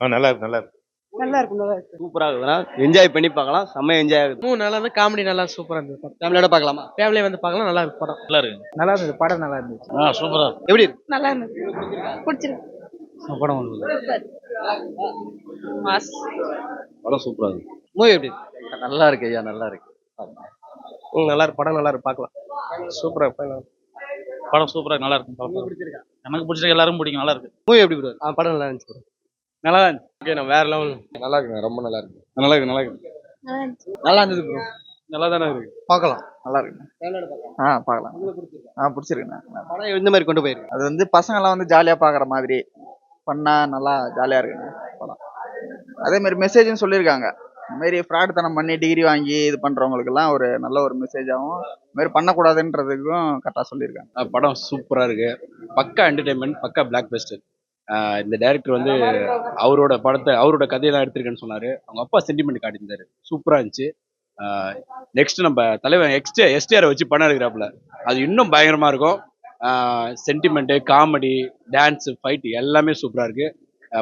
ஆ நல்லா இருக்கு நல்லா இருக்கு. நல்லா இருக்கும் நல்லா இருக்கு. சூப்பரா இருக்குதுன்னா என்ஜாய் பண்ணி பார்க்கலாம். செம்ம என்ஜாய் ஆகுது. மூணு நல்லா இருந்து காமெடி நல்லா சூப்பரா இருந்தது ஃபேமிலியோட பார்க்கலாமா? ஃபேமிலியை வந்து பார்க்கலாம் நல்லா இருக்கு படம். நல்லா இருக்கு. நல்லா இருந்தது படம் நல்லா இருந்துச்சு ஆ சூப்பரா எப்படி இருக்கு? நல்லா இருந்தது. பிடிச்சிருக்கு. படம் மாஸ். படம் சூப்பரா இருக்கு. மூவி எப்படி இருக்கு? நல்லா இருக்கு ஐயா நல்லா இருக்கு. ம் நல்லா இருக்கு படம் நல்லா இருக்கு பார்க்கலாம். சூப்பரா படம். சூப்பரா நல்லா இருக்கு எனக்கு பிடிச்சிருக்கு எல்லாரும் பிடிக்கும் நல்லா இருக்கு. மூவி எப்படி படம் நல்லா இருந்துச்சு நல்லா இருந்துச்சு. ஓகே நான் வேற லெவல் நல்லா இருக்கு ரொம்ப நல்லா இருக்கு. நல்லா இருக்கு நல்லா இருக்கு. நல்லா இருந்தது ப்ரோ நல்லா தானே இருக்கு. பார்க்கலாம். நல்லா இருக்கு. ஆ பார்க்கலாம். ஆ பிடிச்சிருக்குண்ணே. படம் எந்த மாதிரி கொண்டு போயிருக்கு? அது வந்து பசங்கெல்லாம் வந்து ஜாலியாக பார்க்குற மாதிரி. பண்ணா நல்லா ஜாலியாக இருக்குண்ணே படம். அதே மாதிரி மெசேஜும் சொல்லியிருக்காங்க. இந்த மாதிரி ஃப்ராட் தனம் பண்ணி டிகிரி வாங்கி இது பண்ணுறவங்களுக்கெல்லாம் ஒரு நல்ல ஒரு மெசேஜாகவும் இது மாதிரி பண்ணக்கூடாதுன்றதுக்கும் கரெக்டாக சொல்லியிருக்காங்க. படம் சூப்பரா இருக்கு. பக்கா என்டர்டைன்மெண்ட் பக்கா பிளாக் பெஸ்டர் இந்த டைரக்டர் வந்து அவரோட படத்தை அவரோட கதையெல்லாம் எடுத்திருக்கேன்னு சொன்னாரு. அவங்க அப்பா சென்டிமெண்ட் காட்டியிருந்தாரு. சூப்பரா இருந்துச்சு. நெக்ஸ்ட் நம்ம தலைவன் எக்ஸ்டே எஸ்டிஆரை வச்சு படம் எடுக்கிறாப்புல. அது இன்னும் பயங்கரமா இருக்கும். சென்டிமெண்ட்டு காமெடி டான்ஸ் ஃபைட் எல்லாமே சூப்பரா இருக்கு.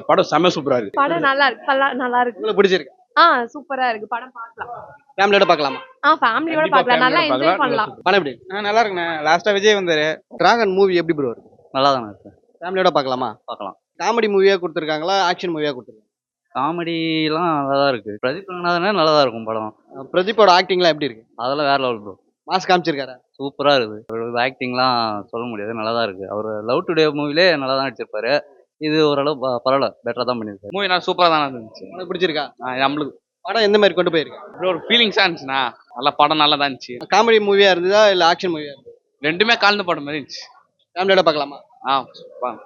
படம் செம சூப்பரா இருக்கு. படம் நல்லா இருக்கு. நல்லா இருக்கு. உங்களுக்கு பிடிச்சிருக்கு? ஆ சூப்பரா இருக்கு. படம் பார்க்கலாம். ஃபேமிலியோட பார்க்கலாமா? ஆ ஃபேமிலியோட பார்க்கலாம். நல்லா என்ஜாய். பண்ணலாம். படம் எப்படி? நல்லா இருக்குண்ணே. லாஸ்டா விஜய் வந்தாரு. டிராகன் மூவி எப்படி ப்ரோ இருக்கு? நல்லா தானே இருக்கு. ஃபேமிலியோட பார்க்கலாமா? பார்க்கலாம். காமெடி மூவியா கொடுத்துருக்காங்களா? ஆக்ஷன் மூவியா கொடுத்துருக்காங்க காமெடிலாம் நல்லா தான் இருக்கு. பிரதீப் ரங்கநாதனே நல்லா தான் இருக்கும் படம். பிரதீப்போட ஆக்டிங்லாம் எப்படி இருக்கு? அதெல்லாம் வேற லெவல் ப்ரோ மாஸ் காமிச்சிருக்காரு? சூப்பராக இருக்குது அவரோட ஆக்டிங்லாம் சொல்ல முடியாது. நல்லா தான் இருக்கு. அவர் லவ் டுடே மூவிலே நல்லா தான் நடிச்சிருப்பாரு. இது ஓரளவு பரவாயில்ல. பெட்டராக தான் பண்ணியிருக்காரு. மூவி நான் சூப்பரா தானே இருந்துச்சு. உங்களுக்கு பிடிச்சிருக்கா? நம்மளுக்கு. படம் எந்த மாதிரி கொண்டு போயிருக்கு? ஒரு ஃபீலிங்ஸா இருந்துச்சுண்ணா. நல்லா படம் நல்லா தான் இருந்துச்சு. காமெடி மூவியா இருந்ததா இல்ல ஆக்ஷன் மூவியா இருந்ததா? ரெண்டுமே கலந்து படம் மாதிரி இருந்துச்சு. ஃபேமிலியோட பார்க்கலாமா? Out.